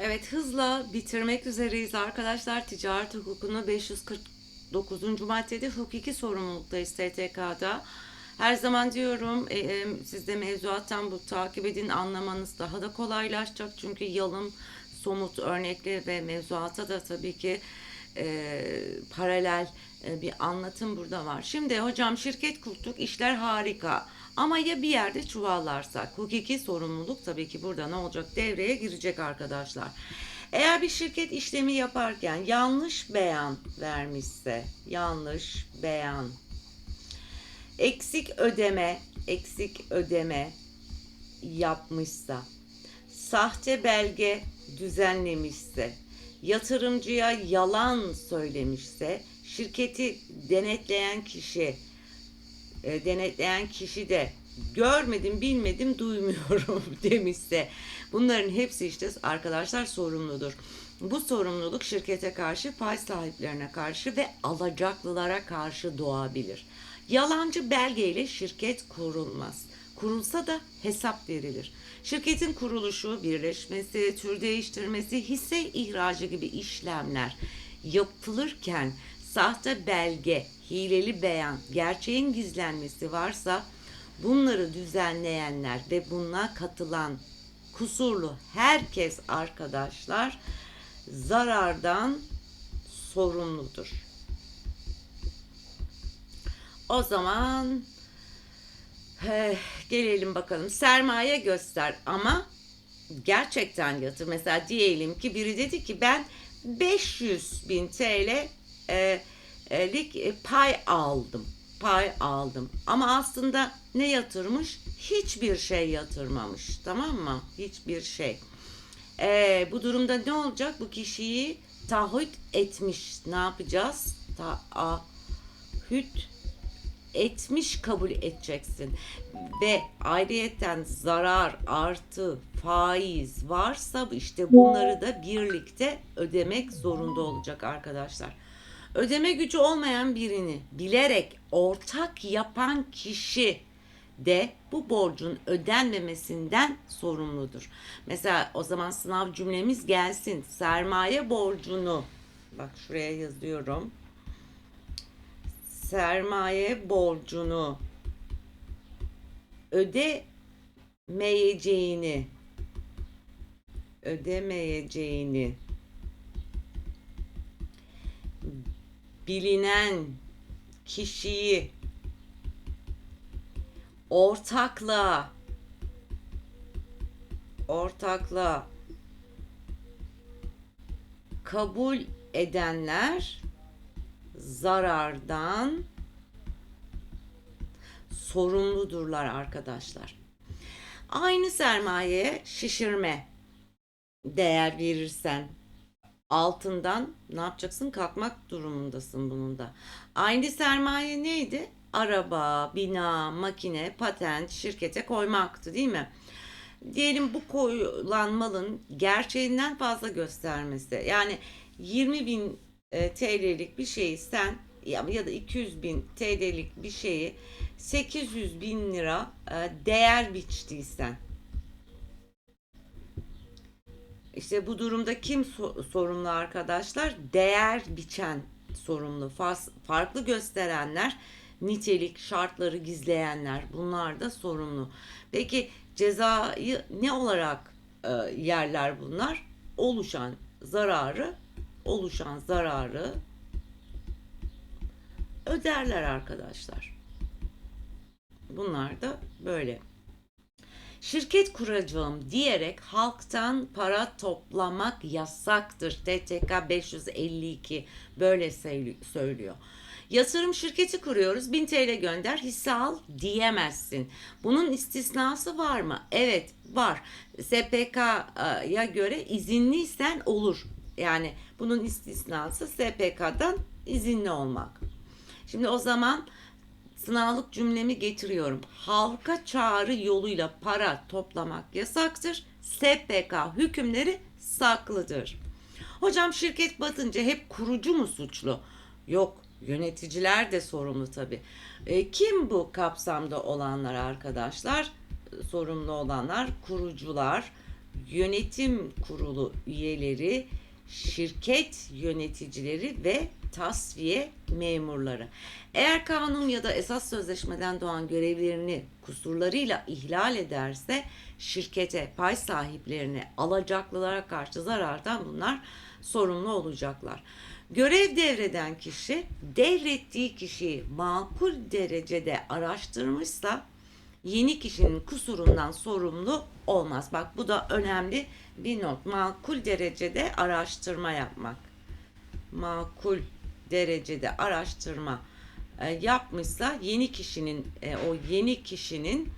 Evet hızla bitirmek üzereyiz arkadaşlar. Ticaret hukukunu 549. maddede hukuki sorumluluktayız STK'da. Her zaman diyorum e, e, siz de mevzuattan bu takip edin anlamanız daha da kolaylaşacak. Çünkü yalın somut örnekler ve mevzuata da tabii ki e, paralel e, bir anlatım burada var. Şimdi hocam şirket kurduk işler harika. Ama ya bir yerde çuvallarsak hukuki sorumluluk tabii ki burada ne olacak devreye girecek arkadaşlar. Eğer bir şirket işlemi yaparken yanlış beyan vermişse yanlış beyan eksik ödeme eksik ödeme yapmışsa sahte belge düzenlemişse yatırımcıya yalan söylemişse şirketi denetleyen kişi e, denetleyen kişi de görmedim bilmedim duymuyorum demişse bunların hepsi işte arkadaşlar sorumludur. Bu sorumluluk şirkete karşı, pay sahiplerine karşı ve alacaklılara karşı doğabilir. Yalancı belgeyle şirket kurulmaz. Kurulsa da hesap verilir. Şirketin kuruluşu, birleşmesi, tür değiştirmesi, hisse ihracı gibi işlemler yapılırken sahte belge, hileli beyan, gerçeğin gizlenmesi varsa bunları düzenleyenler ve buna katılan kusurlu herkes arkadaşlar zarardan sorumludur. O zaman eh, gelelim bakalım sermaye göster ama gerçekten yatır. Mesela diyelim ki biri dedi ki ben 500 bin TL e, e, lik e, pay aldım. Pay aldım. Ama aslında ne yatırmış? Hiçbir şey yatırmamış. Tamam mı? Hiçbir şey. E, bu durumda ne olacak? Bu kişiyi taahhüt etmiş. Ne yapacağız? Taahhüt etmiş kabul edeceksin. Ve ayrıyeten zarar artı faiz varsa işte bunları da birlikte ödemek zorunda olacak arkadaşlar. Ödeme gücü olmayan birini bilerek ortak yapan kişi de bu borcun ödenmemesinden sorumludur. Mesela o zaman sınav cümlemiz gelsin. Sermaye borcunu bak şuraya yazıyorum. Sermaye borcunu ödemeyeceğini ödemeyeceğini bilinen kişiyi ortakla ortakla kabul edenler zarardan sorumludurlar arkadaşlar. Aynı sermayeye şişirme değer verirsen altından ne yapacaksın? Kalkmak durumundasın bunun da. Aynı sermaye neydi? Araba, bina, makine, patent, şirkete koymaktı değil mi? Diyelim bu koyulan malın gerçeğinden fazla göstermesi. Yani 20 bin e, TL'lik bir şeyi sen ya, ya da 200 bin TL'lik bir şeyi 800 bin lira e, değer biçtiysen İşte bu durumda kim so- sorumlu arkadaşlar? Değer biçen sorumlu. Farklı gösterenler, nitelik, şartları gizleyenler bunlar da sorumlu. Peki cezayı ne olarak e, yerler bunlar? Oluşan zararı, oluşan zararı öderler arkadaşlar. Bunlar da böyle şirket kuracağım diyerek halktan para toplamak yasaktır. TTK 552 böyle söylüyor. Yatırım şirketi kuruyoruz 1000 TL gönder hisse al diyemezsin. Bunun istisnası var mı? Evet var. SPK'ya göre izinliysen olur. Yani bunun istisnası SPK'dan izinli olmak. Şimdi o zaman sınavlık cümlemi getiriyorum. Halka çağrı yoluyla para toplamak yasaktır. SPK hükümleri saklıdır. Hocam şirket batınca hep kurucu mu suçlu? Yok, yöneticiler de sorumlu tabii. E, kim bu kapsamda olanlar arkadaşlar? Sorumlu olanlar kurucular, yönetim kurulu üyeleri, şirket yöneticileri ve tasfiye memurları. Eğer kanun ya da esas sözleşmeden doğan görevlerini kusurlarıyla ihlal ederse şirkete, pay sahiplerine, alacaklılara karşı zarardan bunlar sorumlu olacaklar. Görev devreden kişi devrettiği kişiyi makul derecede araştırmışsa yeni kişinin kusurundan sorumlu olmaz. Bak bu da önemli bir not. Makul derecede araştırma yapmak. Makul derecede araştırma e, yapmışsa yeni kişinin e, o yeni kişinin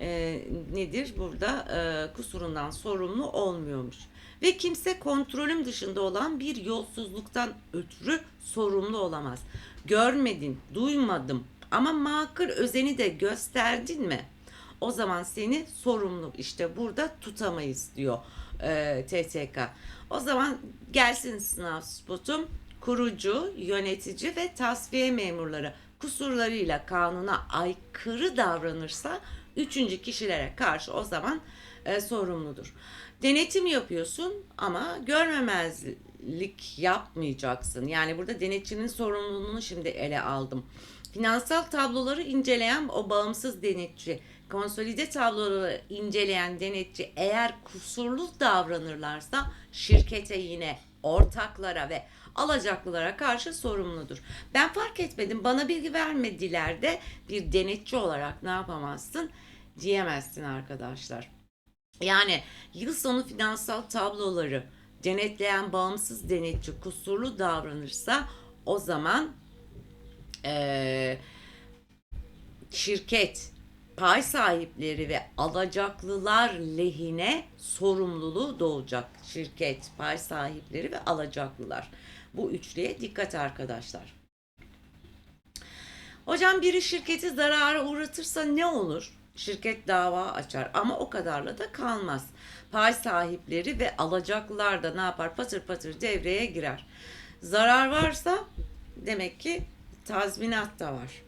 e, nedir burada e, kusurundan sorumlu olmuyormuş. Ve kimse kontrolüm dışında olan bir yolsuzluktan ötürü sorumlu olamaz. Görmedin, duymadım ama makul özeni de gösterdin mi? O zaman seni sorumlu işte burada tutamayız diyor e, TTK. O zaman gelsin sınav spotum kurucu, yönetici ve tasfiye memurları kusurlarıyla kanuna aykırı davranırsa üçüncü kişilere karşı o zaman e, sorumludur. Denetim yapıyorsun ama görmemezlik yapmayacaksın. Yani burada denetçinin sorumluluğunu şimdi ele aldım. Finansal tabloları inceleyen o bağımsız denetçi, konsolide tabloları inceleyen denetçi eğer kusurlu davranırlarsa şirkete yine ortaklara ve alacaklılara karşı sorumludur. Ben fark etmedim, bana bilgi vermediler de bir denetçi olarak ne yapamazsın diyemezsin arkadaşlar. Yani yıl sonu finansal tabloları denetleyen bağımsız denetçi kusurlu davranırsa o zaman eee, şirket pay sahipleri ve alacaklılar lehine sorumluluğu doğacak. Şirket, pay sahipleri ve alacaklılar. Bu üçlüye dikkat arkadaşlar. Hocam biri şirketi zarara uğratırsa ne olur? Şirket dava açar ama o kadarla da kalmaz. Pay sahipleri ve alacaklılar da ne yapar? Patır patır devreye girer. Zarar varsa demek ki tazminat da var.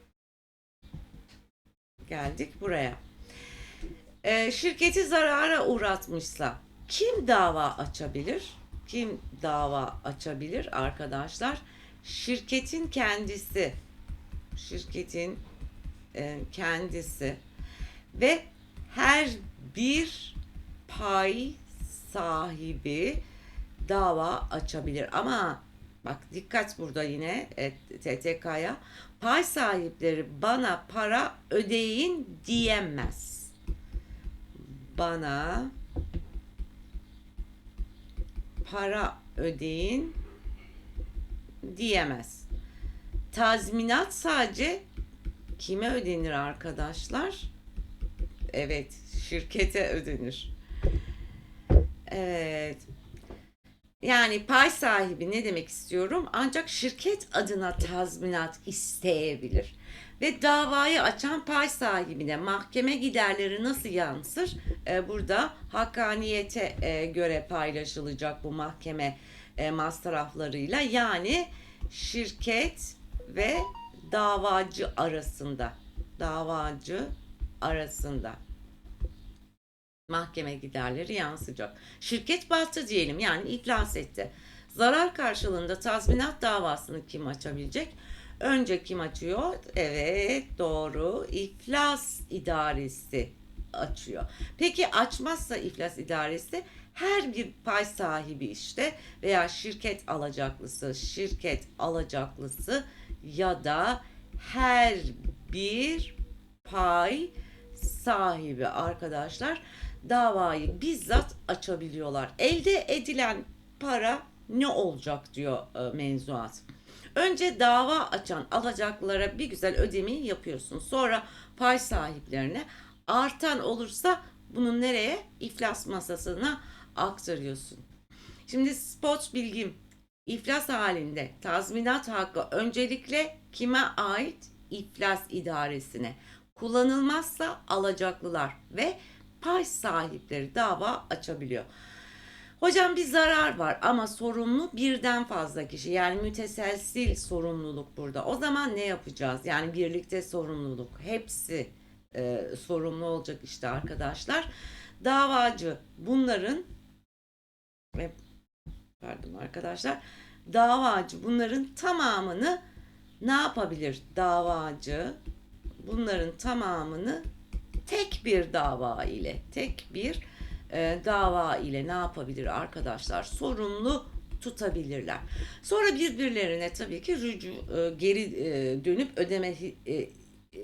Geldik buraya. Ee, şirketi zarara uğratmışsa kim dava açabilir? Kim dava açabilir arkadaşlar? Şirketin kendisi. Şirketin e, kendisi ve her bir pay sahibi dava açabilir. Ama bak dikkat burada yine e, TTK'ya pay sahipleri bana para ödeyin diyemez. Bana para ödeyin diyemez. Tazminat sadece kime ödenir arkadaşlar? Evet, şirkete ödenir. Evet. Yani pay sahibi ne demek istiyorum? Ancak şirket adına tazminat isteyebilir. Ve davayı açan pay sahibine mahkeme giderleri nasıl yansır? Ee, burada hakkaniyete e, göre paylaşılacak bu mahkeme e, masraflarıyla. Yani şirket ve davacı arasında. Davacı arasında mahkeme giderleri yansıyacak. Şirket battı diyelim yani iflas etti. Zarar karşılığında tazminat davasını kim açabilecek? Önce kim açıyor? Evet doğru iflas idaresi açıyor. Peki açmazsa iflas idaresi her bir pay sahibi işte veya şirket alacaklısı, şirket alacaklısı ya da her bir pay sahibi arkadaşlar davayı bizzat açabiliyorlar. Elde edilen para ne olacak diyor e, menzuat. Önce dava açan alacaklılara bir güzel ödemeyi yapıyorsun. Sonra pay sahiplerine artan olursa bunu nereye? İflas masasına aktarıyorsun. Şimdi spot bilgim iflas halinde tazminat hakkı öncelikle kime ait? İflas idaresine. Kullanılmazsa alacaklılar ve pay sahipleri dava açabiliyor. Hocam bir zarar var ama sorumlu birden fazla kişi yani müteselsil sorumluluk burada. O zaman ne yapacağız? Yani birlikte sorumluluk hepsi e, sorumlu olacak işte arkadaşlar. Davacı bunların ve pardon arkadaşlar davacı bunların tamamını ne yapabilir davacı bunların tamamını tek bir dava ile tek bir e, dava ile ne yapabilir arkadaşlar sorumlu tutabilirler. Sonra birbirlerine tabii ki rücu e, geri e, dönüp ödeme e,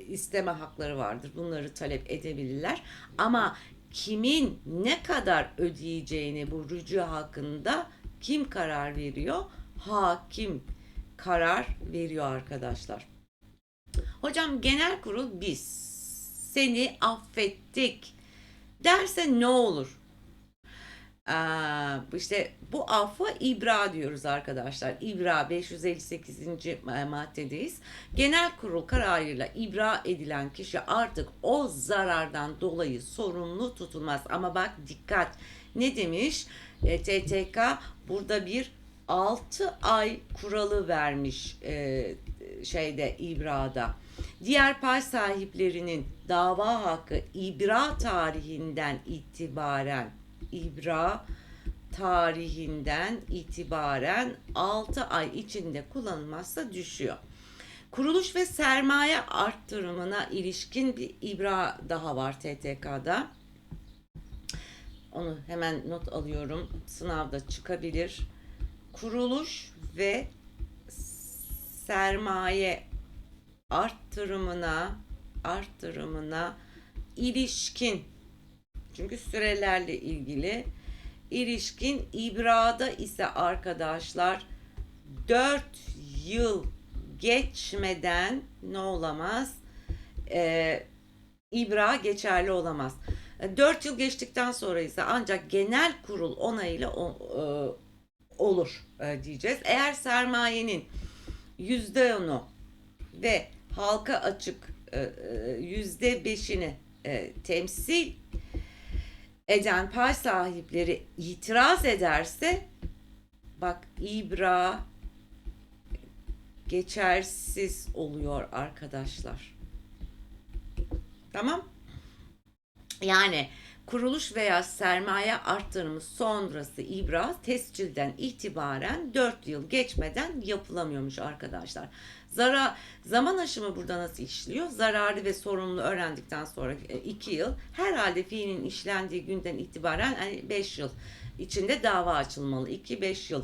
isteme hakları vardır. Bunları talep edebilirler. Ama kimin ne kadar ödeyeceğini bu rücu hakkında kim karar veriyor? Hakim karar veriyor arkadaşlar. Hocam genel kurul biz seni affettik derse ne olur? İşte bu affa ibra diyoruz arkadaşlar. İbra 558. maddedeyiz. Genel kurul kararıyla ibra edilen kişi artık o zarardan dolayı sorumlu tutulmaz. Ama bak dikkat ne demiş? E, TTK burada bir 6 ay kuralı vermiş e, şeyde ibrada. Diğer pay sahiplerinin dava hakkı ibra tarihinden itibaren ibra tarihinden itibaren 6 ay içinde kullanılmazsa düşüyor. Kuruluş ve sermaye arttırımına ilişkin bir ibra daha var TTK'da. Onu hemen not alıyorum. Sınavda çıkabilir. Kuruluş ve sermaye arttırımına arttırımına ilişkin çünkü sürelerle ilgili ilişkin ibrada ise arkadaşlar 4 yıl geçmeden ne olamaz? Ee, ibra geçerli olamaz. 4 yıl geçtikten sonra ise ancak genel kurul onayıyla o, e, olur e, diyeceğiz. Eğer sermayenin %10'u ve halka açık e, e, yüzde beşini e, temsil eden pay sahipleri itiraz ederse bak ibra geçersiz oluyor arkadaşlar. Tamam? Yani kuruluş veya sermaye arttırımı sonrası ibra tescilden itibaren 4 yıl geçmeden yapılamıyormuş arkadaşlar. Zara, zaman aşımı burada nasıl işliyor? Zararı ve sorumluluğu öğrendikten sonra 2 yıl herhalde fiilin işlendiği günden itibaren 5 yani yıl içinde dava açılmalı. 2-5 yıl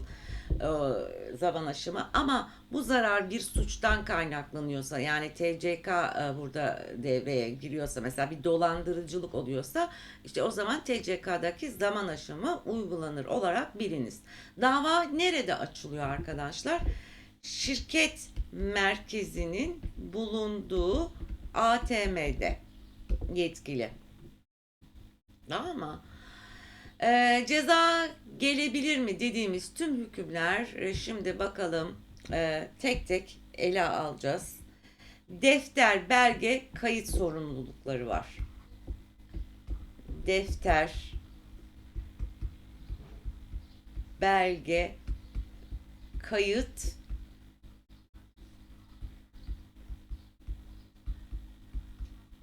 e, zaman aşımı ama bu zarar bir suçtan kaynaklanıyorsa yani TCK e, burada devreye giriyorsa mesela bir dolandırıcılık oluyorsa işte o zaman TCK'daki zaman aşımı uygulanır olarak biliniz. Dava nerede açılıyor arkadaşlar? Şirket merkezinin bulunduğu ATM'de yetkili. Tamam mı? Ee, ceza gelebilir mi dediğimiz tüm hükümler e, şimdi bakalım e, tek tek ele alacağız. Defter, belge, kayıt sorumlulukları var. Defter, belge, kayıt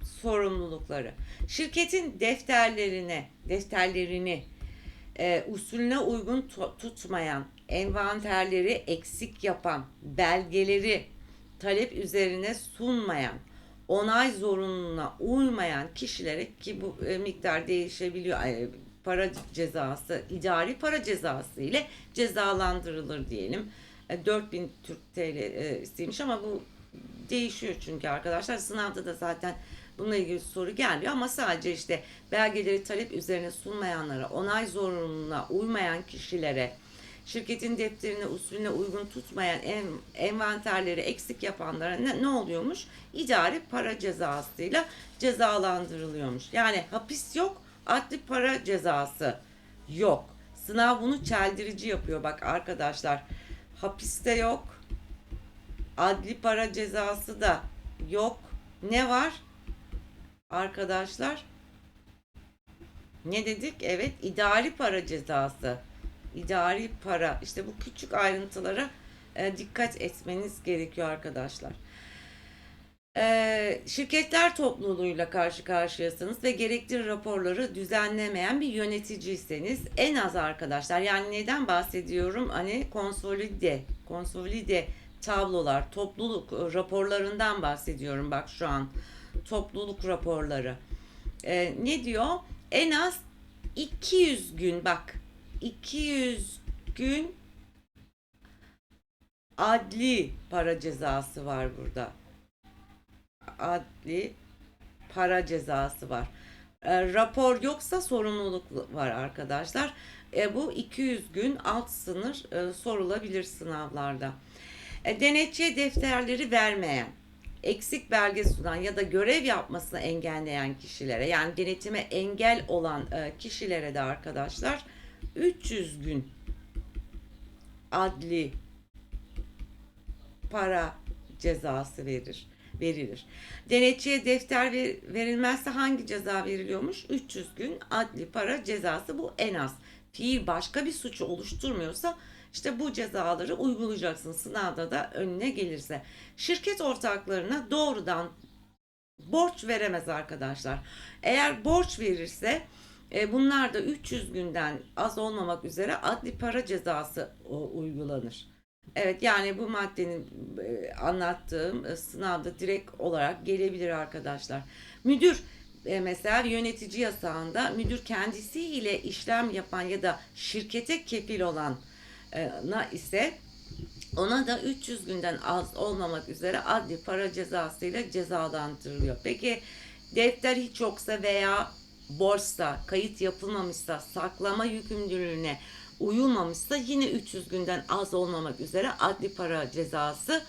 sorumlulukları. Şirketin defterlerine, defterlerini e, usulüne uygun tutmayan, envanterleri eksik yapan, belgeleri talep üzerine sunmayan, onay zorunluluğuna uymayan kişilere ki bu e, miktar değişebiliyor. E, para cezası, idari para cezası ile cezalandırılır diyelim. E, 4000 Türk TL e, ama bu değişiyor çünkü arkadaşlar sınavda da zaten Bununla ilgili soru gelmiyor ama sadece işte belgeleri talep üzerine sunmayanlara, onay zorunluluğuna uymayan kişilere, şirketin defterine usulüne uygun tutmayan en, envanterleri eksik yapanlara ne, ne oluyormuş? İdari para cezasıyla cezalandırılıyormuş. Yani hapis yok, adli para cezası yok. Sınav bunu çeldirici yapıyor bak arkadaşlar. Hapiste yok. Adli para cezası da yok. Ne var? Arkadaşlar ne dedik? Evet idari para cezası. İdari para. İşte bu küçük ayrıntılara e, dikkat etmeniz gerekiyor arkadaşlar. Ee, şirketler topluluğuyla karşı karşıyasınız ve gerekli raporları düzenlemeyen bir yöneticiyseniz en az arkadaşlar yani neden bahsediyorum hani konsolide konsolide tablolar topluluk e, raporlarından bahsediyorum bak şu an topluluk raporları Ee, ne diyor en az 200 gün bak 200 gün adli para cezası var burada adli para cezası var. E, rapor yoksa sorumluluk var arkadaşlar. E, bu 200 gün alt sınır e, sorulabilir sınavlarda. E, denetçiye defterleri vermeyen, eksik belge sunan ya da görev yapmasını engelleyen kişilere yani denetime engel olan e, kişilere de arkadaşlar 300 gün adli para cezası verir verilir. Denetçiye defter ver- verilmezse hangi ceza veriliyormuş? 300 gün adli para cezası bu en az. Fiil başka bir suçu oluşturmuyorsa işte bu cezaları uygulayacaksın sınavda da önüne gelirse. Şirket ortaklarına doğrudan borç veremez arkadaşlar. Eğer borç verirse e, bunlar da 300 günden az olmamak üzere adli para cezası o, uygulanır. Evet yani bu maddenin e, anlattığım e, sınavda direkt olarak gelebilir arkadaşlar. Müdür e, mesela yönetici yasağında müdür kendisiyle işlem yapan ya da şirkete kefil olan e, na ise ona da 300 günden az olmamak üzere adli para cezasıyla cezalandırılıyor. Peki defter hiç yoksa veya borçsa, kayıt yapılmamışsa, saklama yükümlülüğüne uyulmamışsa yine 300 günden az olmamak üzere adli para cezası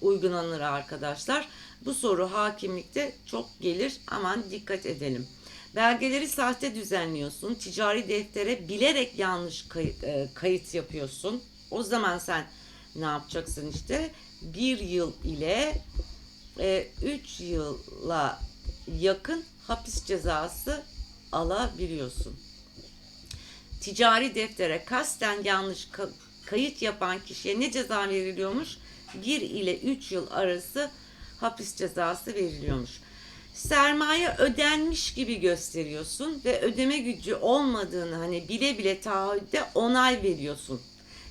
uygulanır arkadaşlar. Bu soru hakimlikte çok gelir. Aman dikkat edelim. Belgeleri sahte düzenliyorsun. Ticari deftere bilerek yanlış kayıt, e, kayıt yapıyorsun. O zaman sen ne yapacaksın işte? Bir yıl ile 3 yıla yakın hapis cezası alabiliyorsun ticari deftere kasten yanlış ka- kayıt yapan kişiye ne ceza veriliyormuş? 1 ile 3 yıl arası hapis cezası veriliyormuş. Sermaye ödenmiş gibi gösteriyorsun ve ödeme gücü olmadığını hani bile bile taahhütte onay veriyorsun.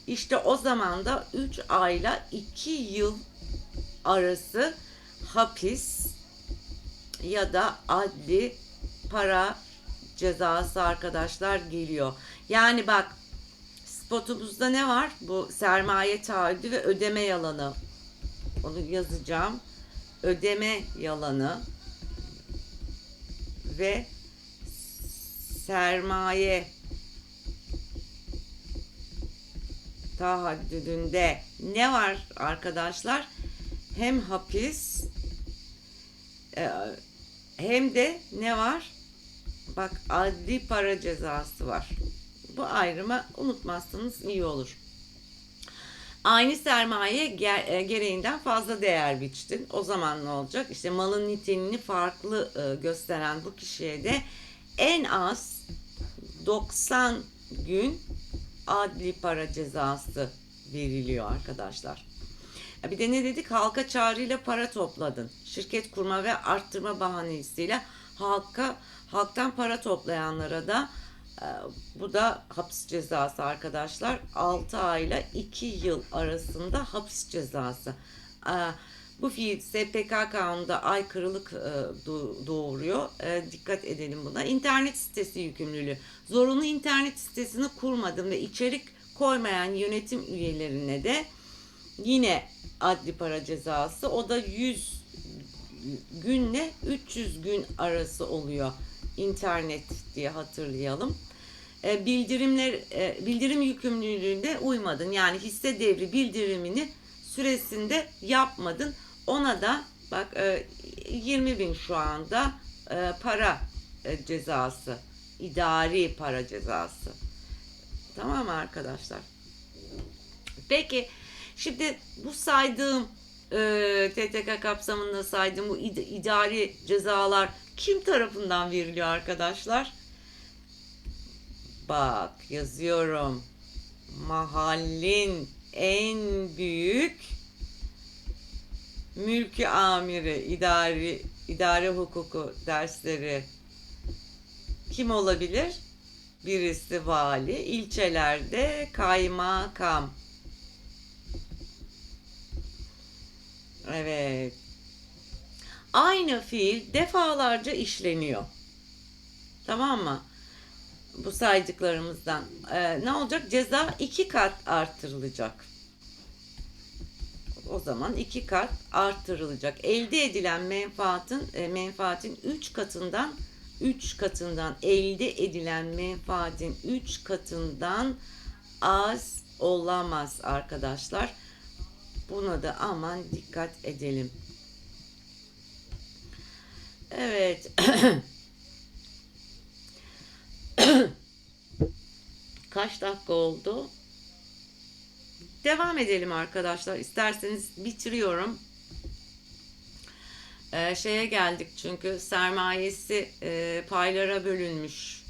İşte o zaman da 3 ayla 2 yıl arası hapis ya da adli para cezası arkadaşlar geliyor. Yani bak spotumuzda ne var? Bu sermaye taahhüdü ve ödeme yalanı. Onu yazacağım. Ödeme yalanı ve sermaye taahhüdünde ne var arkadaşlar? Hem hapis e, hem de ne var? Bak adli para cezası var. Bu ayrımı unutmazsanız iyi olur. Aynı sermaye ger- gereğinden fazla değer biçtin. O zaman ne olacak? İşte malın niteliğini farklı e, gösteren bu kişiye de en az 90 gün adli para cezası veriliyor arkadaşlar. Bir de ne dedik? Halka çağrıyla para topladın. Şirket kurma ve arttırma bahanesiyle halka halktan para toplayanlara da e, bu da hapis cezası arkadaşlar. 6 ay ile 2 yıl arasında hapis cezası. E, bu fiil SPK kanununda aykırılık e, doğuruyor. Dikkat edelim buna. İnternet sitesi yükümlülüğü. Zorunlu internet sitesini kurmadım ve içerik koymayan yönetim üyelerine de yine adli para cezası. O da 100 günle 300 gün arası oluyor internet diye hatırlayalım. E, bildirimler e, bildirim yükümlülüğünde uymadın. Yani hisse devri bildirimini süresinde yapmadın. Ona da bak e, 20 bin şu anda e, para e, cezası. idari para cezası. Tamam mı arkadaşlar? Peki şimdi bu saydığım e, TTK kapsamında saydığım bu id- idari cezalar kim tarafından veriliyor arkadaşlar? Bak yazıyorum. Mahallin en büyük mülki amiri, idari, idare hukuku dersleri kim olabilir? Birisi vali, ilçelerde kaymakam. Evet. Aynı fiil defalarca işleniyor. Tamam mı? Bu saydıklarımızdan. Ee, ne olacak? Ceza iki kat artırılacak. O zaman iki kat artırılacak. Elde edilen menfaatin e, menfaatin 3 katından 3 katından elde edilen menfaatin 3 katından az olamaz arkadaşlar. Buna da aman dikkat edelim. Evet. Kaç dakika oldu? Devam edelim arkadaşlar. İsterseniz bitiriyorum. Ee, şeye geldik çünkü sermayesi e, paylara bölünmüş.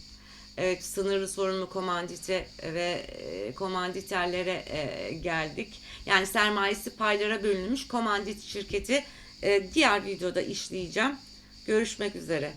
Evet sınırlı sorumlu komandite ve e, komanditerlere e, geldik. Yani sermayesi paylara bölünmüş komandit şirketi e, diğer videoda işleyeceğim. Görüşmek üzere.